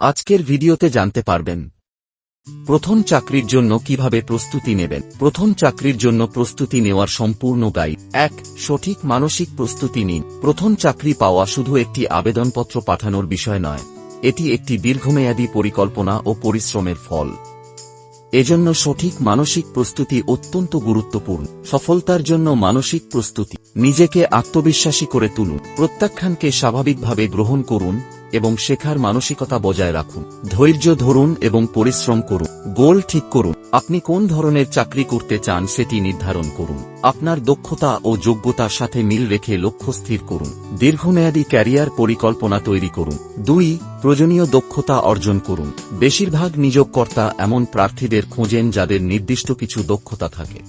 আজকের ভিডিওতে জানতে পারবেন। প্রথম চাকরির জন্য কীভাবে প্রস্তুতি নেবেন? প্রথম চাকরির জন্য প্রস্তুতি নেওয়ার সম্পূর্ণ গাইড এক, সঠিক মানসিক প্রস্তুতি নিন। প্রথম চাকরি পাওয়া শুধু একটি আবেদনপত্র পাঠানোর বিষয় নয়, এটি একটি দীর্ঘমেয়াদী পরিকল্পনা ও পরিশ্রমের ফল। এজন্য সঠিক মানসিক প্রস্তুতি অত্যন্ত গুরুত্বপূর্ণ। সফলতার জন্য মানসিক প্রস্তুতি। নিজেকে আত্মবিশ্বাসী করে তুলুন। প্রত্যাখ্যানকে স্বাভাবিকভাবে গ্রহণ করুন। এবং শেখার মানসিকতা বজায় রাখুন। ধৈর্য ধরুন এবং পরিশ্রম করুন। গোল ঠিক করুন। আপনি কোন ধরনের চাকরি করতে চান সেটি নির্ধারণ করুন। আপনার দক্ষতা ও যোগ্যতার সাথে মিল রেখে লক্ষ্য স্থির করুন। দীর্ঘমেয়াদী ক্যারিয়ার পরিকল্পনা তৈরি করুন। দুই, প্রয়োজনীয় দক্ষতা অর্জন করুন। বেশিরভাগ নিয়োগকর্তা এমন প্রার্থীদের খোঁজেন যাদের নির্দিষ্ট কিছু দক্ষতা থাকে।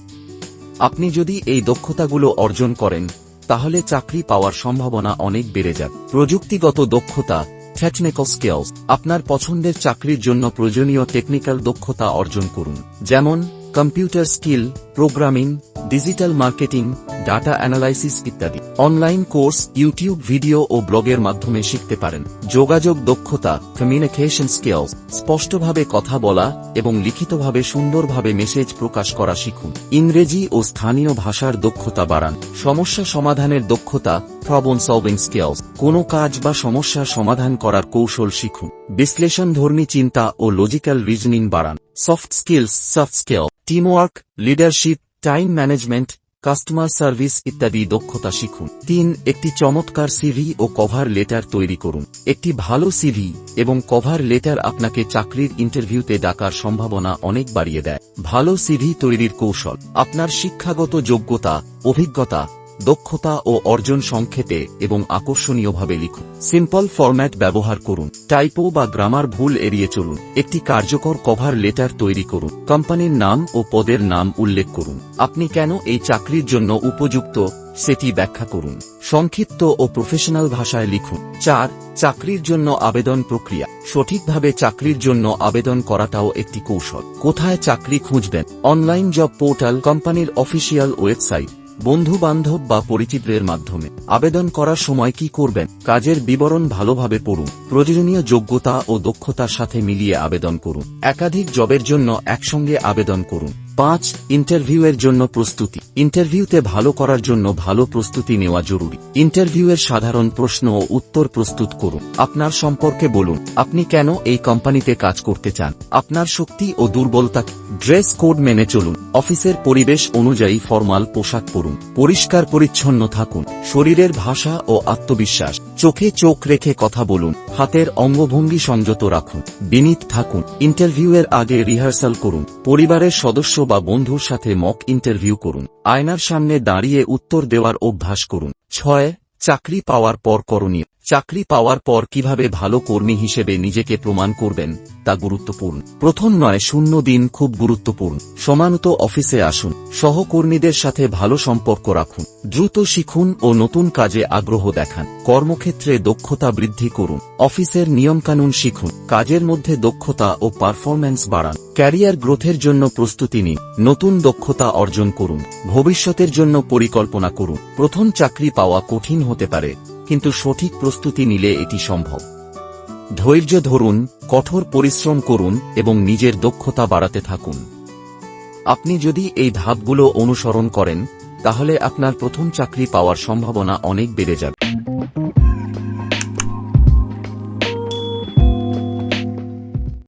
আপনি যদি এই দক্ষতাগুলো অর্জন করেন তাহলে চাকরি পাওয়ার সম্ভাবনা অনেক বেড়ে যাবে। প্রযুক্তিগত দক্ষতা টেকনিক্যাল স্কিলস আপনার পছন্দের চাকরির জন্য প্রয়োজনীয় টেকনিক্যাল দক্ষতা অর্জন করুন। যেমন computer skill programming digital marketing data analysis ইত্যাদি। অনলাইন কোর্স ইউটিউব ভিডিও ও ব্লগের মাধ্যমে শিখতে পারেন। যোগাযোগ দক্ষতা কমিউনিকেশন স্কিলস স্পষ্টভাবে কথা বলা এবং লিখিতভাবে সুন্দরভাবে মেসেজ প্রকাশ করা শিখুন। ইংরেজি ও স্থানীয় ভাষার দক্ষতা বাড়ান। সমস্যা সমাধানের দক্ষতা প্রবলেম সলভিং স্কিলস কোনো কাজ বা সমস্যার সমাধান করার কৌশল শিখুন। বিশ্লেষণধর্মী চিন্তা ও লজিক্যাল রিজনিং বাড়ান। Soft skills soft skill teamwork leadership time management customer service ইত্যাদি দক্ষতা শিখুন। তিন, একটি চমৎকার সিভি ও কভার লেটার তৈরি করুন। একটি ভালো সিভি এবং কভার লেটার আপনাকে চাকরির ইন্টারভিউতে ডাকার সম্ভাবনা অনেক বাড়িয়ে দেয়। ভালো সিভি তৈরির কৌশল, আপনার শিক্ষাগত যোগ্যতা, অভিজ্ঞতা দক্ষতা ও অর্জন সংক্ষেপে এবং আকর্ষণীয়ভাবে লিখুন। সিম্পল ফরম্যাট ব্যবহার করুন। টাইপো বা গ্রামার ভুল এড়িয়ে চলুন। একটি কার্যকর কভার লেটার তৈরি করুন। কোম্পানির নাম ও পদের নাম উল্লেখ করুন। আপনি কেন এই চাকরির জন্য উপযুক্ত, সেটি ব্যাখ্যা করুন। সংক্ষিপ্ত ও প্রফেশনাল ভাষায় লিখুন। চার, চাকরির জন্য আবেদন প্রক্রিয়া। সঠিকভাবে চাকরির জন্য আবেদন করাটাও একটি কৌশল। কোথায় চাকরি খুঁজবেন? অনলাইন জব পোর্টাল কোম্পানির অফিসিয়াল ওয়েবসাইট বন্ধু বান্ধব বা পরিচিতদের মাধ্যমে। আবেদন করার সময় কি করবেন? কাজের বিবরণ ভালোভাবে পড়ুন। প্রয়োজনীয় যোগ্যতা ও দক্ষতার সাথে মিলিয়ে আবেদন করুন। একাধিক জবের জন্য একসঙ্গে আবেদন করুন। পাঁচ, ইন্টারভিউয়ের জন্য প্রস্তুতি। ইন্টারভিউতে ভালো করার জন্য ভালো প্রস্তুতি নেওয়া জরুরি। ইন্টারভিউয়ের সাধারণ প্রশ্ন ও উত্তর প্রস্তুত করুন। আপনার সম্পর্কে বলুন, আপনি কেন এই কোম্পানিতে কাজ করতে চান? আপনার শক্তি ও দুর্বলতা ড্রেস কোড মেনে চলুন। অফিসের পরিবেশ অনুযায়ী ফরমাল পোশাক পরুন। পরিষ্কার পরিচ্ছন্ন থাকুন। শরীরের ভাষা ও আত্মবিশ্বাস। চোখে চোখ রেখে কথা বলুন, হাতের অঙ্গভঙ্গি সংযত রাখুন, বিনীত থাকুন, ইন্টারভিউয়ের আগে রিহার্সাল করুন, পরিবারের সদস্য বা বন্ধুর সাথে মক ইন্টারভিউ করুন, আয়নার সামনে দাঁড়িয়ে উত্তর দেওয়ার অভ্যাস করুন। ছয় চাকরি পাওয়ার পর করণীয়। চাকরি পাওয়ার পর কীভাবে ভালো কর্মী হিসেবে নিজেকে প্রমাণ করবেন, তা গুরুত্বপূর্ণ। প্রথম নয়, শূন্য দিন খুব গুরুত্বপূর্ণ। সমানত অফিসে আসুন। সহকর্মীদের সাথে ভালো সম্পর্ক রাখুন। দ্রুত শিখুন ও নতুন কাজে আগ্রহ দেখান। কর্মক্ষেত্রে দক্ষতা বৃদ্ধি করুন। অফিসের নিয়মকানুন শিখুন। কাজের মধ্যে দক্ষতা ও পারফরম্যান্স বাড়ান। ক্যারিয়ার গ্রোথের জন্য প্রস্তুতি নিন। নতুন দক্ষতা অর্জন করুন। ভবিষ্যতের জন্য পরিকল্পনা করুন। প্রথম চাকরি পাওয়া কঠিন হতে পারে, কিন্তু সঠিক প্রস্তুতি নিলে এটি সম্ভব। ধৈর্য ধরুন, কঠোর পরিশ্রম করুন এবং নিজের দক্ষতা বাড়াতে থাকুন। আপনি যদি এই ধাপগুলো অনুসরণ করেন, তাহলে আপনার প্রথম চাকরি পাওয়ার সম্ভাবনা অনেক বেড়ে যাবে।